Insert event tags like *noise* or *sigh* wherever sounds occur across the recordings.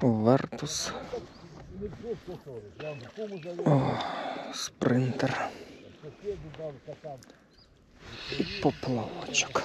Вертус. О, спринтер. І поплавочок.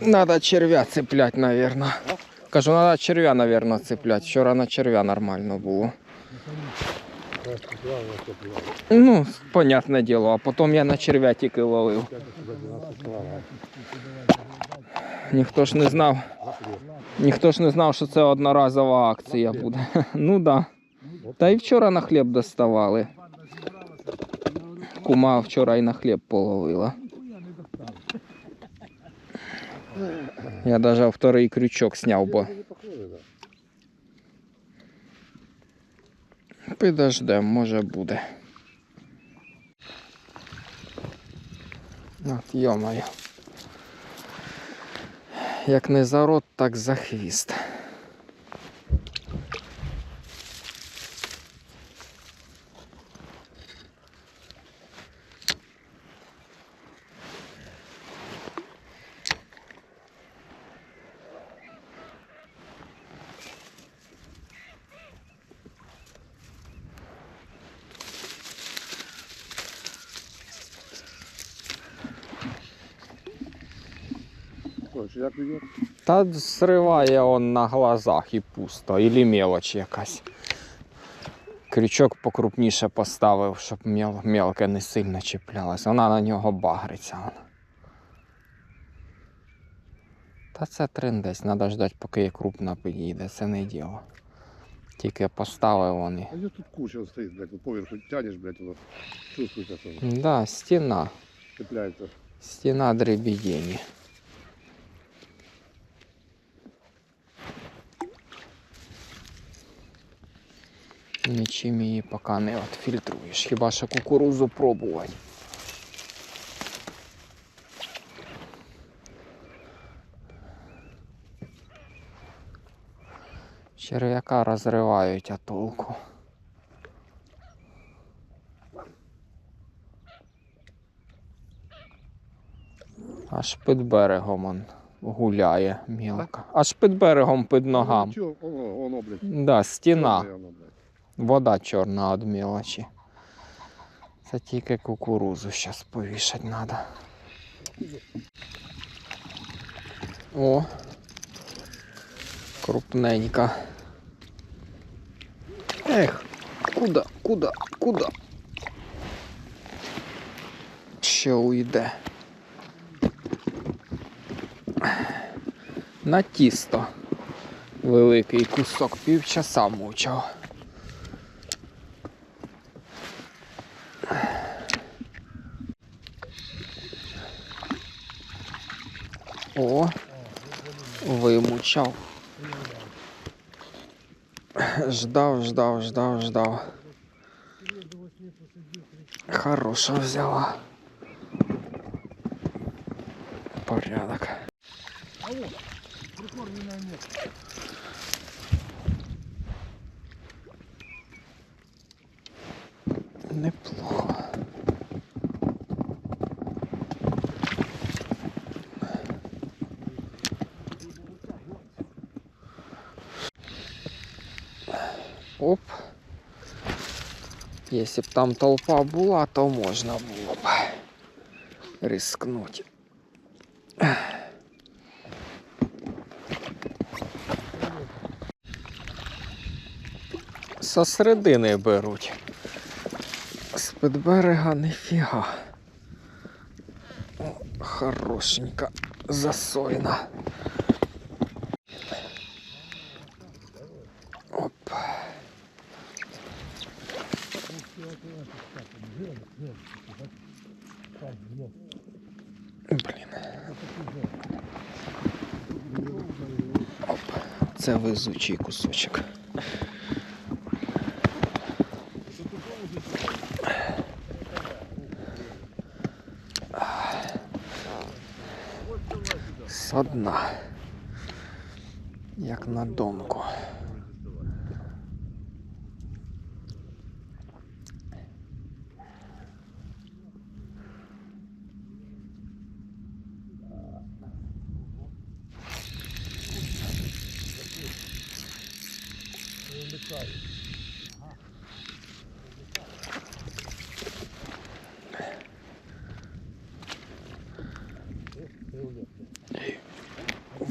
Надо червя цеплять, наверное. Кажу, надо червя, наверное, цеплять. Вчора на червя нормально було. Ну, понятне діло, а потім я на червя тільки ловив. Ніхто ж не знав. Ніхто ж не знав, що це одноразова акція буде. *laughs* Ну да. Та й вчора на хліб доставали. Кума вчора і на хліб половила. Я даже второй крючок сняв, бо Підождемо, може буде. От, йомаю. Як не за рот, так за хвіст. Короче, як йде? Та зриває он на глазах і пусто, ілі мелоч якась. Крючок покрупніше поставив, щоб мел, мелке не сильно чіплялось. Вона на нього багриться. Та це триндець, треба ждати, поки крупна підійде, це не діло. Тільки поставив вони. А тут куча стоїть, блядь, поверху тянеш, блядь, воно чувствується, що Да, стіна. цепляється. Стіна дребедені. Нічим її поки не відфільтруєш, хіба що кукурузу пробувати. Черв'яка розривають, а толку. Аж під берегом он гуляє мілко. Аж під берегом під ногам. Ну, воно, блядь. Да, стіна. Вода чорна від мілочі. Це тільки кукурузу зараз повішати треба. О. Крупненька. Ех, куда, куда, куда? Ще уйде. На тісто. Великий кусок півчаса мучав. О, вимучав. Ждав, ждав, ждав, ждав. Хороша взяла. Порядок. Неплохо. Если б там толпа була, то можна було б рискнути. Со середини беруть. З під берега ніфіга. Хорошенька засойна. Це везучий кусочок. Со дна. Як на донку.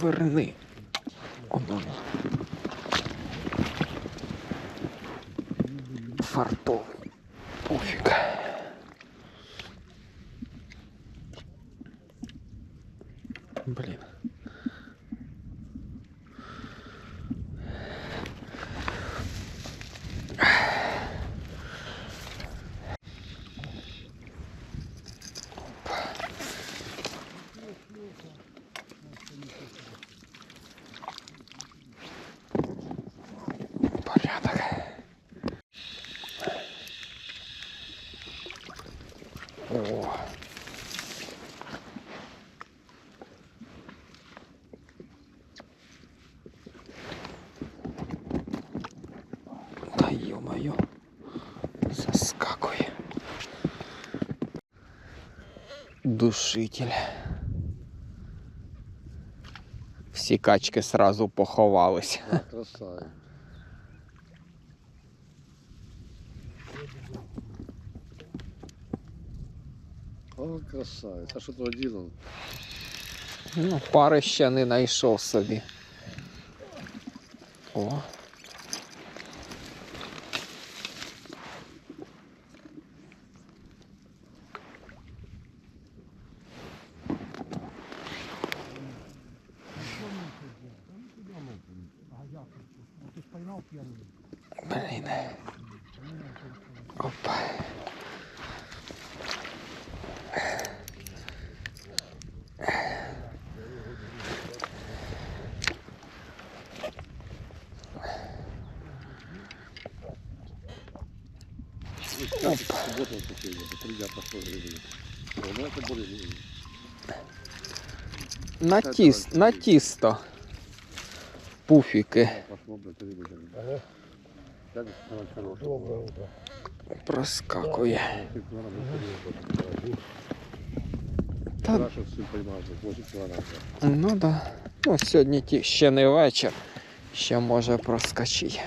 Верни. Оно. Фартовий. О. Да ё-моё. Заскакує. Душитель. Всі качки сразу поховались. Красавец. О, красавец. А що то он? Ну, пари ще не знайшов собі. О. Блін. На, тіс, на тісто. Пуфіки проскакує. Та, Раша все поймал, 8 килограмм. ну да. Ну, сьогодні ще не вечір. Ще може проскочити.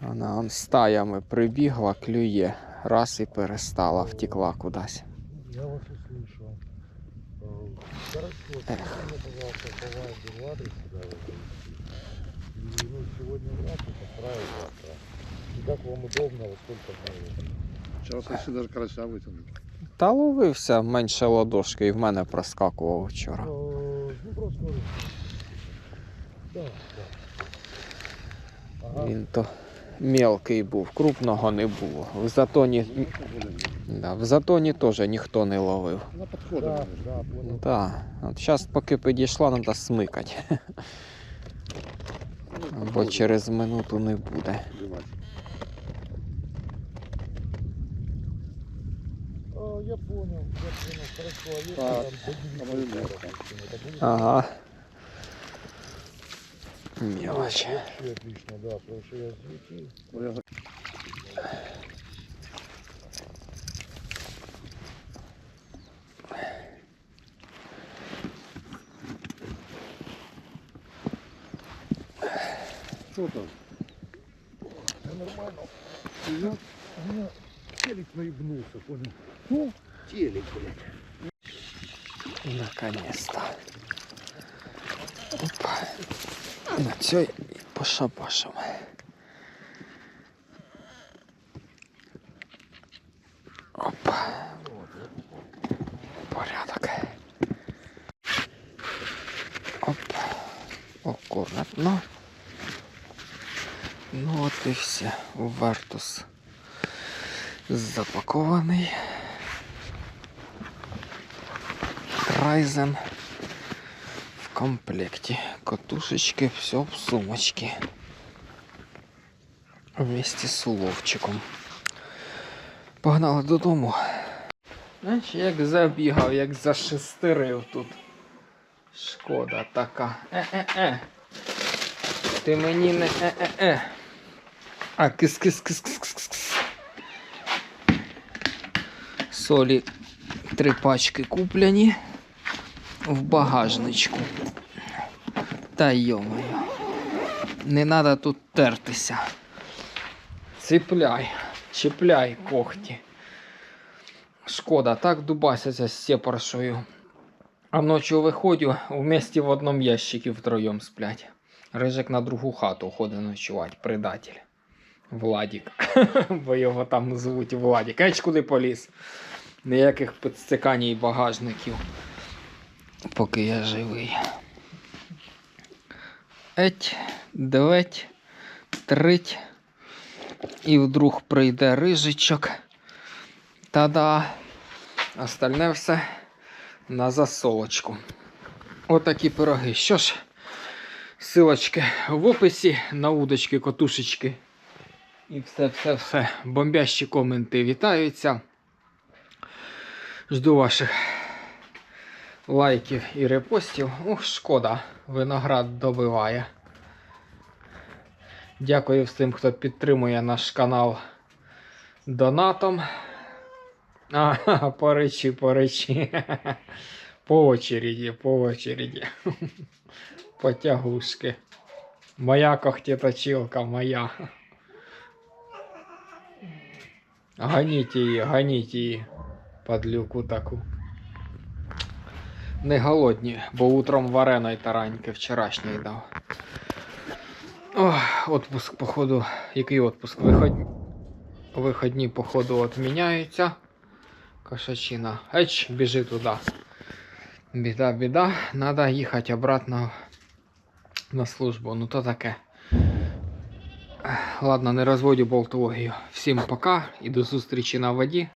Вона он стаями прибігла, клює, раз і перестала, втекла кудись. Я вас услышал. Э, Хорошо, скажите мне, пожалуйста, по Вайберу адрес, куда вы завезти. И ну, сегодня вряд ли, постараюсь завтра. И как вам удобно, во сколько дней? Сейчас вообще даже карася вытянул. Та ловився менше ладошки і в мене проскакував вчора. Э, Ну, просто говорю. Да, да. Ага. Він то мелкий був, крупного не було. В затоні, да, в затоні теж ніхто не ловив. На подходе, Да, да. Так, от зараз поки підійшла, треба смикати, бо через минуту не буде. Я понял, я понял, хорошо, а если Мелочь. Вообще отлично, да, потому что я светил. Что там? Да нормально. У меня телек наебнулся, понял? Ну, телек, блядь. Наконец-то. Опа. На цьому і пошабашимо. Опа. Порядок. Опа. Акуратно. Ну от і все. Вартус запакований. Райзен в комплекте. Катушечки, все в сумочке. Вместе з уловчиком. Погнали додому. Знаєш, як забігав, як зашестерив тут. Шкода така. Е-е-е. Ти мені не е-е-е. А кис-кис-кис-кис-кис-кис. Солі три пачки куплені. в багажничку. Та йомаю. Не треба тут тертися. Ціпляй, чіпляй когті. Шкода, так дубасяться з сепаршою. А ночі виходжу, вместе в одному ящикі втроєм сплять. Рижик на другу хату ходить ночувати, предатель. Владік. *laughs* Бо його там звуть Владік. Еч куди поліз. Ніяких підстикань і багажників. Поки я живий. Еть, дветь, трить. І вдруг прийде рижичок. Та-да. Остальне все на засолочку. Отакі пироги. Що ж, силочки в описі на удочки, котушечки. І все-все-все. Бомбящі коменти вітаються. Жду ваших лайків і репостів. Ух, шкода, виноград добиває. Дякую всім, хто підтримує наш канал донатом. А, *laughs* по речі, по речі. *laughs* По очереді, по очереді. *laughs* Потягушки. Моя когтеточилка, моя. Ганіть її, ганіть її. Падлюку таку. Не голодні, бо утром вареної тараньки вчорашньої дав. Ох, отпуск, походу. Який отпуск? Виход... Виходні, походу, відміняються. Кошачина. Еч, біжи туди. Біда, біда. Надо їхати обратно на службу. Ну то таке. Ладно, не розводю болтологію. Всім пока і до зустрічі на воді.